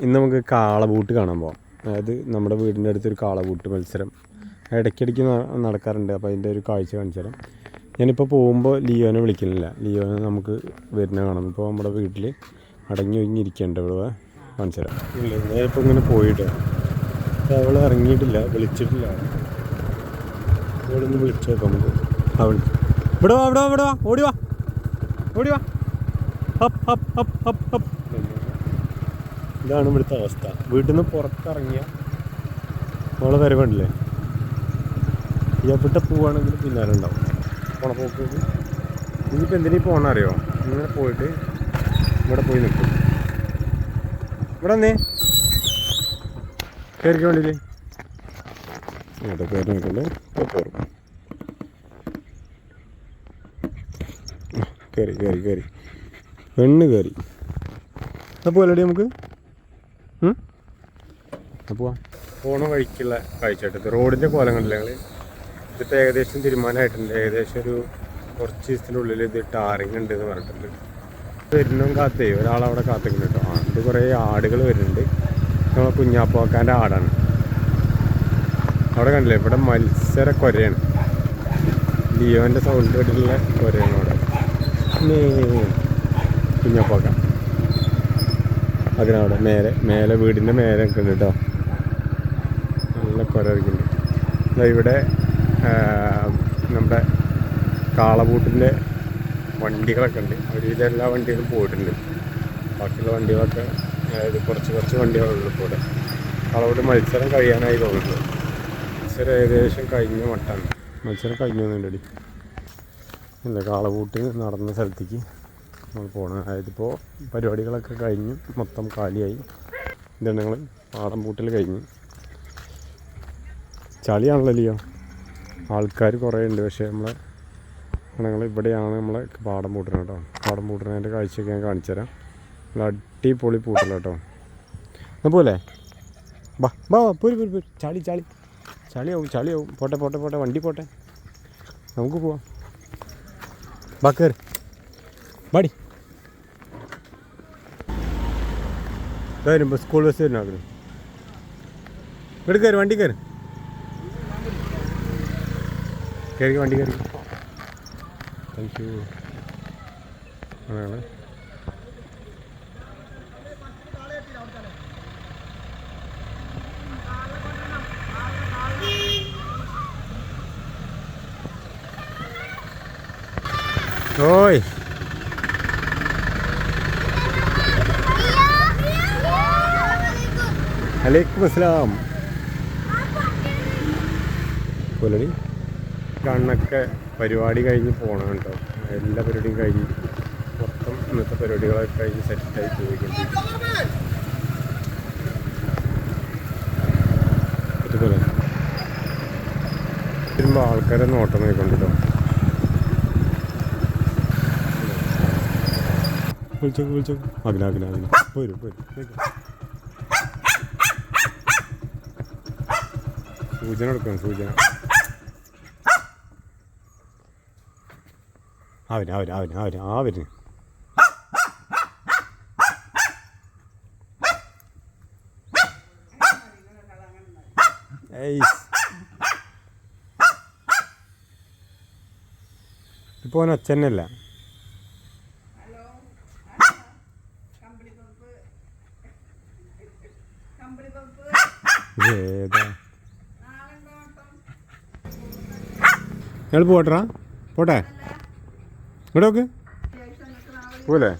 ഇന്ന് നമുക്ക് കാളബൂട്ട് കാണാൻ പോകാം അതായത് നമ്മുടെ വീടിന്റെ അടുത്തൊരു കാളബൂട്ട് മത്സരം. ഇടയ്ക്കിടയ്ക്ക് നടക്കാറുണ്ട്. അപ്പോൾ അതിന്റെ ഒരു കാഴ്ച കാണിച്ചു തരാം. ഞാനിപ്പോൾ പോകുമ്പോൾ ലിയോനെ വിളിക്കുന്നില്ല ലിയോനെ നമുക്ക് വരുന്ന കാണാം. ഇപ്പോൾ നമ്മുടെ വീട്ടിൽ അടങ്ങി ഒഴിഞ്ഞിരിക്കേണ്ട ഇവിടെ. കാണിച്ചു തരാം. ഇല്ല ഞാനിപ്പോൾ ഇങ്ങനെ പോയിട്ട്. അവൾ ഇറങ്ങിയിട്ടില്ല. വിളിച്ചിട്ടില്ല. അവളൊന്ന് വിളിച്ചു നോക്കാം നമുക്ക്. അവൾ ഇവിടെ ഇവിടെ വാ ഇവിടെ വാ. ഓടി വാ. ഓടി വാ. ഹപ്പ് ഹപ്പ് ഹപ്പ് ഹപ്പ് ഹപ്പ്. ഇതാണ് ഇവിടുത്തെ അവസ്ഥ. വീട്ടിൽ നിന്ന് പുറത്തിറങ്ങിയ നമ്മളെ വരവുണ്ടല്ലേ എവിടെ പോവുകയാണെങ്കിൽ പിന്നാലെ ഉണ്ടാവും. പോക്ക് ഇതിപ്പോൾ എന്തിനീ പോകണം അറിയോ? ഇങ്ങനെ പോയിട്ട് ഇവിടെ പോയി നിൽക്കും ഇവിടെ നീ കയറിക്കാൻ വേണ്ടിയില്ലേ ഇവിടെ കയറി നിൽക്കണ്ടേ? കയറും. കയറി കയറി കയറി. പെണ്ണ് കയറി. അപ്പോൾ പോലടി നമുക്ക്? പോണ വഴിക്കുള്ള കാഴ്ചയായിട്ട് റോഡിന്റെ കോലം കണ്ടില്ല ഇതിപ്പോൾ ഏകദേശം തീരുമാനമായിട്ടുണ്ട് ഏകദേശം ഒരു കുറച്ച് ദിവസത്തിനുള്ളിൽ ഇത് ടാറിങ് ഉണ്ട് എന്ന് പറഞ്ഞിട്ടുണ്ട് വരുന്നും കാത്തേ. ഒരാളവിടെ കാത്തിക്കുന്നു കേട്ടോ. ആണ്ട് കുറേ ആടുകൾ വരുന്നുണ്ട്. നമ്മളെ കുഞ്ഞാപ്പാക്കാന്റെ ആടാണ്. അവിടെ കണ്ടില്ലേ? ഇവിടെ മത്സര കൊരയാണ്. ലിയോന്റെ സൗണ്ട് കേട്ടിട്ടുള്ള കൊരയാണ് അവിടെ. കുഞ്ഞാപ്പാക്ക. അതിനവിടെ മേലെ മേലെ വീടിന്റെ മേലെ ഉണ്ട് കേട്ടോ നല്ല കുര ഇരിക്കുന്നുണ്ട്. ദാ ഇവിടെ നമ്മുടെ കാളബൂട്ടിന്റെ വണ്ടികളൊക്കെ ഉണ്ട്. ഒരുവിധം എല്ലാ വണ്ടികളും പോയിട്ടുണ്ട്. ബാക്കിയുള്ള വണ്ടികളൊക്കെ അതായത് കുറച്ച് കുറച്ച് വണ്ടികളുള്ളൂ ഇപ്പോൾ ഇവിടെ. കാളബൂട്ട് മത്സരം കഴിയാനായി തോന്നുന്നു. മത്സരം ഏകദേശം കഴിഞ്ഞ മട്ടാണ്. മത്സരം കഴിഞ്ഞു തോന്നുന്നുണ്ടടി അല്ല കാളബൂട്ട് നടന്ന സ്ഥലത്തേക്ക് നമ്മൾ പോകണം അതായത് ഇപ്പോൾ പരിപാടികളൊക്കെ കഴിഞ്ഞ് മൊത്തം കാലിയായി. ഇതാണ് ഞങ്ങൾ പാടം പൂട്ടിൽ കഴിഞ്ഞു. ചളിയാണല്ലോ ആൾക്കാർ കുറേ ഉണ്ട് പക്ഷേ നമ്മൾ ഞങ്ങൾ ഇവിടെയാണ് നമ്മൾ പാടം പൂട്ടണം കേട്ടോ പാടം പൂട്ടണതിന്റെ കാഴ്ചയൊക്കെ ഞാൻ കാണിച്ചു നമ്മൾ അടിപൊളി പൂട്ടല കേട്ടോ പോലെ ബാ ബാ പോരി പോര് പോര്. പോര് ചളി ചളി. ചളിയാവും ചളിയാവും. പോട്ടെ പോട്ടെ പോട്ടെ. വണ്ടി പോട്ടെ. നമുക്ക് പോവാം. ബാ കയറി ബാടി വരുമ്പോൾ സ്കൂൾ ബസ് വരുന്ന ഇവിടെ കയറി വണ്ടി കയറി കയറി വണ്ടി കയറി താങ്ക് യു അതാണ് ഓയ്. അലൈക്കും അസ്സലാം. പുലടി കണ്ണൊക്കെ പരിപാടി കഴിഞ്ഞ് പോകണം കേട്ടോ എല്ലാ പരിപാടിയും കഴിഞ്ഞ് മൊത്തം ഇന്നത്തെ പരിപാടികളൊക്കെ കഴിഞ്ഞ് സെറ്റായി പോയിക്കൊണ്ടിരിക്കും വരുമ്പോൾ ആൾക്കാരെ നോട്ടം നോക്കിക്കൊണ്ടിട്ടോ വിളിച്ചോ വിളിച്ചോ അഗ്ന അഗ്ന അഗ്ന പോരും പോരും. സൂചന കൊടുക്കണം സൂചന. അവന് അവന് അവന് അവന് അവന് ഏയ്. ഇപ്പോൾ അവൻ ഒച്ചന്നല്ല. ഏതാ? ഞങ്ങൾ പോട്ടെടാ പോട്ടെ. ഇവിടെ നോക്ക്. പോലെ